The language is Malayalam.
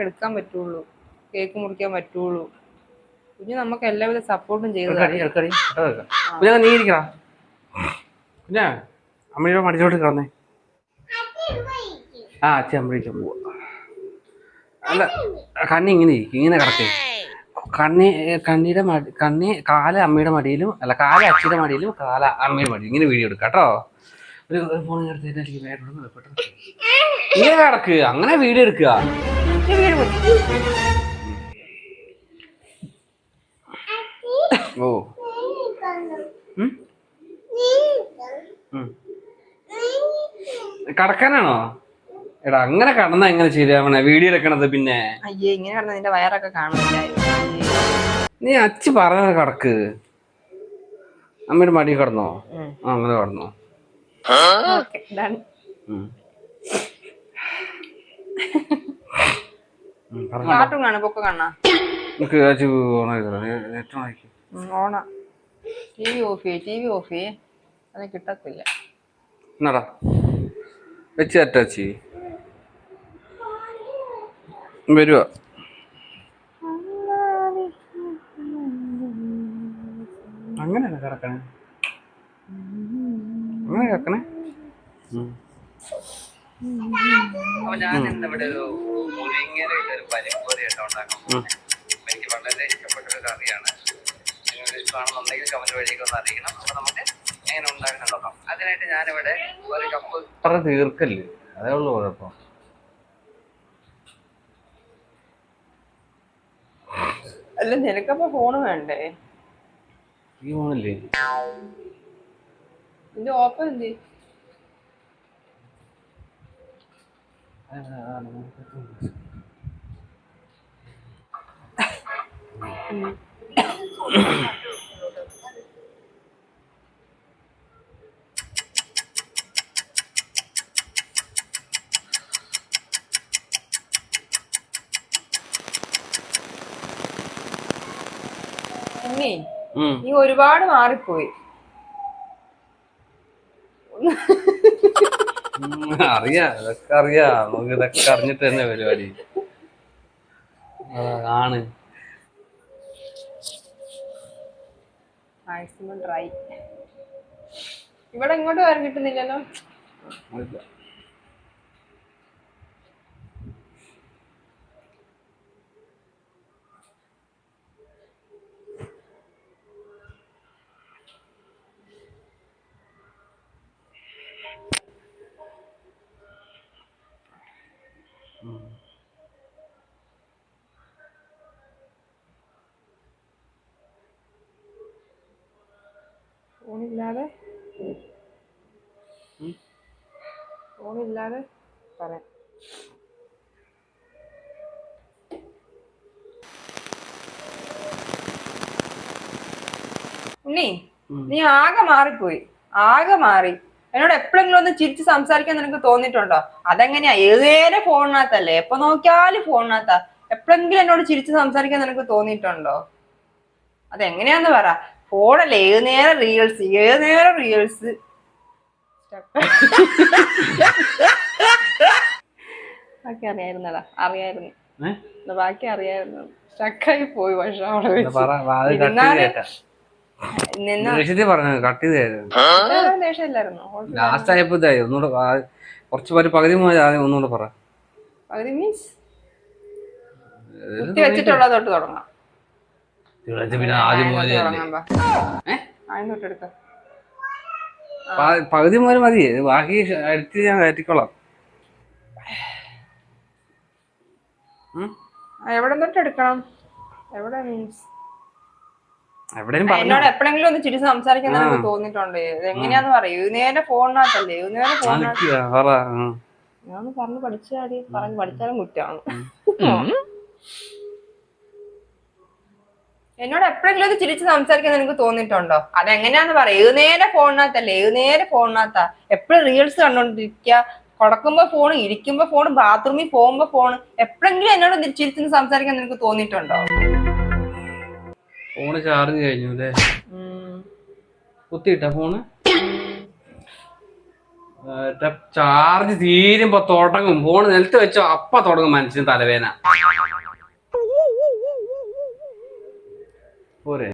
എടുക്കാൻ പറ്റുള്ളൂ. കേക്ക് മുറിക്കാൻ പറ്റുള്ളൂ. കുഞ്ഞു നമുക്ക് എല്ലാവിധ സപ്പോർട്ടും ചെയ്തു എടുക്കടി എടുക്കടി. കുഞ്ഞാ നീ അമ്മയുടെ മടിച്ചോട്ട് കിടന്നേ ആ അച്ഛൻ അമ്മയിലേക്ക് പോവാ. അല്ല കണ്ണി ഇങ്ങനെ ഇരിക്കും ഇങ്ങനെ കിടക്കേ. കണ്ണി കണ്ണിയുടെ മടി കണ്ണി കാല അമ്മയുടെ മടിയിലും അല്ല കാല അച്ഛയുടെ മടിയിലും കാല അമ്മയുടെ മടിയിലും. ഇങ്ങനെ വീഡിയോ എടുക്കാം കേട്ടോ. ഒരു ഫോൺ എടുത്തിട്ട് പെട്ടെന്ന്. ഇങ്ങനെ കിടക്ക് അങ്ങനെ വീഡിയോ എടുക്കുക. ഓ. കടക്കാനാണോ? എടാ അങ്ങനെ കടന്നാ എങ്ങനെ ശരിയാവണേ വീഡിയോ എടുക്കണത് പിന്നെ. അയ്യേ ഇങ്ങനെ കടന്ന നിന്റെ വയറൊക്കെ കാണുന്നില്ല. നീ അച്ഛ പറഞ്ഞ കടക്ക്. അമ്മയുടെ മടി കടന്നോ? ആ അങ്ങനെ കടന്നോ. ഡൺ. കാർട്ടൂൺ കാണു പൊക്ക കാണാ. നിനക്ക് അച്ഛ ഓണാക്കി നെറ്റ് ഓണാക്കി ഓണ. ടി വി ഓഫ് ചെയ്യ് ടി വി ഓഫ് ചെയ്യേ. അത് കിട്ടത്തില്ല. എന്നാടാ? വെച്ച് അറ്റാച്ച് വരുവാ? അങ്ങനെയല്ല കിടക്കണേ? അങ്ങനെ കിടക്കണേ? അപ്പൊ ഞാൻ ഇന്നിവിടെ ഒരു മുരിങ്ങയിലൊരു ഒരു പരിപ്പൂരി ഉണ്ടാക്കും എനിക്ക് വളരെ ഇഷ്ടപ്പെട്ട ഒരു കറിയാണ്. നിങ്ങൾക്ക് ഇഷ്ടമാണെന്നുണ്ടെങ്കിൽ കമന്റ് വഴിയൊക്കെ ഒന്ന് അറിയിക്കണം. അപ്പൊ നമുക്ക് എങ്ങനെ ഉണ്ടാക്കണം നോക്കാം. അതിനായിട്ട് ഞാനിവിടെ ഒരു കപ്പ് അത്ര തീർക്കല്ലേ? അതേ ഉള്ളു കുഴപ്പം. അല്ല നിനക്കപ്പോ ഫോണ് വേണ്ടേ? ഈ ഫോണില്ലേ നിന്റെ ഓപ്പൺ എന്ത്? പിന്നെ. നീ ഒരുപാട് മാറിപ്പോയി അറിയാ ഇതൊക്കെ അറിയാ. നമുക്ക് ഇതൊക്കെ അറിഞ്ഞിട്ട് തന്നെ പരിപാടി. ആണ്. മാക്സിമം ട്രൈ ഇവിടെ ഇങ്ങോട്ട് വരാൻ കിട്ടുന്നില്ലല്ലോ. ഫോണില്ലാതെ ഫോണില്ലാതെ പറയാം. ഉണ്ണി നീ ആകെ മാറിപ്പോയി. ആകെ മാറി. എന്നോട് എപ്പോഴെങ്കിലും ഒന്ന് ചിരിച്ച് സംസാരിക്കാൻ നിനക്ക് തോന്നിയിട്ടുണ്ടോ? അതെങ്ങനെയാ? ഏതേരെ ഫോണിനകത്തല്ലേ? എപ്പൊ നോക്കിയാലും ഫോണിനകത്താ. എപ്പോഴെങ്കിലും എന്നോട് ചിരിച്ച് സംസാരിക്കാൻ നിനക്ക് തോന്നിയിട്ടുണ്ടോ? അതെങ്ങനെയാന്ന് പറ. ഫോണല്ലേ? ഏത് നേരം റീൽസ് ഏത് നേരം റീൽസ് ബാക്കി അറിയായിരുന്നടാ. അറിയായിരുന്നു. ബാക്കി അറിയായിരുന്നു. സ്റ്റക്കായി പോയി പക്ഷെ അവിടെ ദേഷ്യത്തിൽ പറഞ്ഞു കട്ട്. ചെയ്ത് ലാസ്റ്റ് ആയപ്പോ ഇതായി ഒന്നുകൂടെ ആ- കുറച്ച് പേര് പകുതി മുതൽ ഒന്നുകൂടെ പറ. പകുതി മീൻസ് തൊട്ട് തുടങ്ങാം. ഇത് പിന്നെ ആദ്യം മുതലേ എടുക്കാം പകുതി മുതൽ മതി. ബാക്കി അടുത്ത് ഞാൻ കയറ്റിക്കോളാം. എവിടെ തൊട്ട് എടുക്കണം? എവിടെ മീൻസ്? എന്നോട് എപ്പോഴെങ്കിലും ഒന്ന് ചിരി സംസാരിക്കാൻ തോന്നിട്ടുണ്ട് എങ്ങനെയാന്ന് പറയൂ. നേരെ ഫോണിനകത്തല്ലേ? നേരെ ഫോണിനകത്ത്. ഞാൻ പറഞ്ഞ് പഠിച്ചാടി. പറഞ്ഞു പഠിച്ചാലും കുറ്റമാണ് എന്നോട് എപ്പോഴെങ്കിലും ഒന്ന് ചിരിച്ച് സംസാരിക്കാൻ നിനക്ക് തോന്നിയിട്ടുണ്ടോ? അതെങ്ങനെയാന്ന് പറയാം ഏത് നേരെ ഫോണിനകത്തല്ലേ? ഏത് നേരെ ഫോണിനകത്താ? എപ്പോഴും റീൽസ് കണ്ടോണ്ടിരിക്കുക കൊടക്കുമ്പോ ഫോൺ ഇരിക്കുമ്പോ ഫോൺ ബാത്റൂമിൽ പോകുമ്പോ ഫോൺ എപ്പോഴെങ്കിലും എന്നോട് ചിരിച്ച് സംസാരിക്കാൻ നിനക്ക് തോന്നിയിട്ടുണ്ടോ? ഫോണ് ചാർജ് കഴിഞ്ഞു അല്ലേ. കുത്തിയിട്ട ഫോണ് ചാർജ് തീരുമ്പോ തുടങ്ങും. ഫോൺ നിലത്ത് വെച്ചോ അപ്പ തുടങ്ങും മനസ്സിന് തലവേന പോരെ